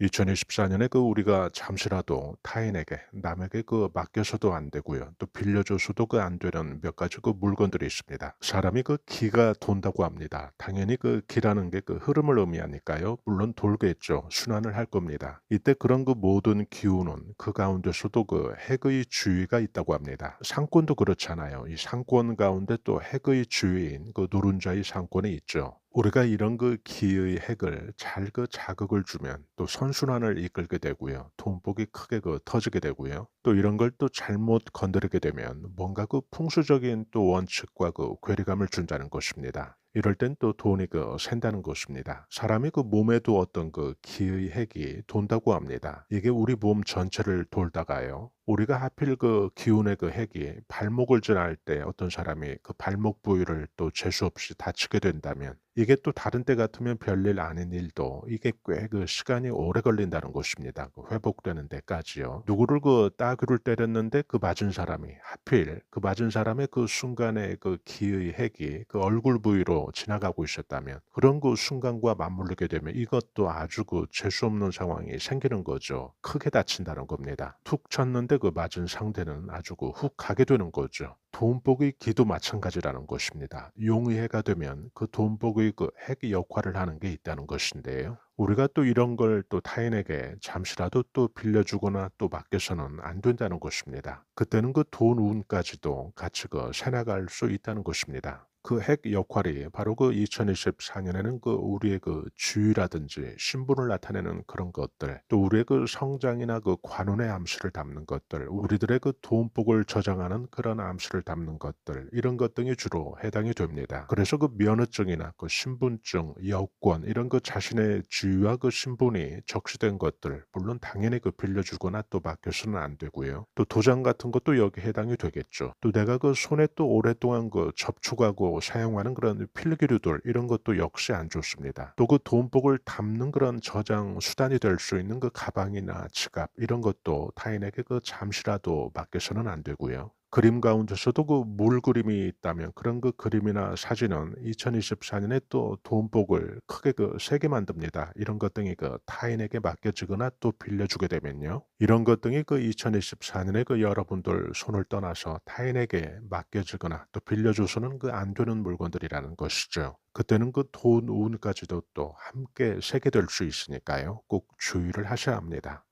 2024년에 그 우리가 잠시라도 타인에게 남에게 그 맡겨서도 안 되고요. 또 빌려줘서도 그 안 되는 몇 가지 그 물건들이 있습니다. 사람이 그 기가 돈다고 합니다. 당연히 그 기라는 게 그 흐름을 의미하니까요. 물론 돌겠죠. 순환을 할 겁니다. 이때 그런 그 모든 기운은 그 가운데서도 그 핵의 주의가 있다고 합니다. 상권도 그렇잖아요. 이 상권 가운데 또 핵의 주의인 그 노른자의 상권이 있죠. 우리가 이런 그 기의 핵을 잘 그 자극을 주면 또 선순환을 이끌게 되고요. 돈복이 크게 그 터지게 되고요. 또 이런 걸 또 잘못 건드리게 되면 뭔가 그 풍수적인 또 원칙과 그 괴리감을 준다는 것입니다. 이럴 땐 또 돈이 그 샌다는 것입니다. 사람이 그 몸에도 어떤 그 기의 핵이 돈다고 합니다. 이게 우리 몸 전체를 돌다가요. 우리가 하필 그 기운의 그 핵이 발목을 지날 때 어떤 사람이 그 발목 부위를 또 재수 없이 다치게 된다면 이게 또 다른 때 같으면 별일 아닌 일도 이게 꽤 그 시간이 오래 걸린다는 것입니다. 그 회복되는 데까지요. 누구를 그 따귀를 때렸는데 그 맞은 사람이 하필 그 맞은 사람의 그 순간에 그 기의 핵이 그 얼굴 부위로 지나가고 있었다면 그런 그 순간과 맞물리게 되면 이것도 아주 그 재수 없는 상황이 생기는 거죠. 크게 다친다는 겁니다. 툭 쳤는데 그 맞은 상대는 아주 그 훅 가게 되는 거죠. 돈복의 기도 마찬가지라는 것입니다. 용의해가 되면 그 돈복의 그 핵 역할을 하는 게 있다는 것인데요. 우리가 또 이런 걸 또 타인에게 잠시라도 또 빌려주거나 또 맡겨서는 안 된다는 것입니다. 그때는 그 돈 운까지도 같이 그 새나갈 수 있다는 것입니다. 그 핵 역할이 바로 그 2024년에는 그 우리의 그 주의라든지 신분을 나타내는 그런 것들, 또 우리의 그 성장이나 그 관운의 암시를 담는 것들, 우리들의 그 돈복을 저장하는 그런 암시를 담는 것들, 이런 것 등이 주로 해당이 됩니다. 그래서 그 면허증이나 그 신분증, 여권, 이런 그 자신의 주의와 그 신분이 적시된 것들, 물론 당연히 그 빌려주거나 또 맡겨서는 안 되고요. 또 도장 같은 것도 여기 해당이 되겠죠. 또 내가 그 손에 또 오랫동안 그 접촉하 고 사용하는 그런 필기류들 이런 것도 역시 안 좋습니다. 또 그 돈복을 담는 그런 저장 수단이 될 수 있는 그 가방이나 지갑 이런 것도 타인에게 그 잠시라도 맡겨서는 안 되고요. 그림 가운데서도 그 물 그림이 있다면 그런 그 그림이나 사진은 2024년에 또 돈복을 크게 그 세게 만듭니다. 이런 것 등이 그 타인에게 맡겨지거나 또 빌려주게 되면요. 이런 것 등이 그 2024년에 그 여러분들 손을 떠나서 타인에게 맡겨지거나 또 빌려줘서는 그 안 되는 물건들이라는 것이죠. 그때는 그 돈 운까지도 또 함께 세게 될 수 있으니까요. 꼭 주의를 하셔야 합니다.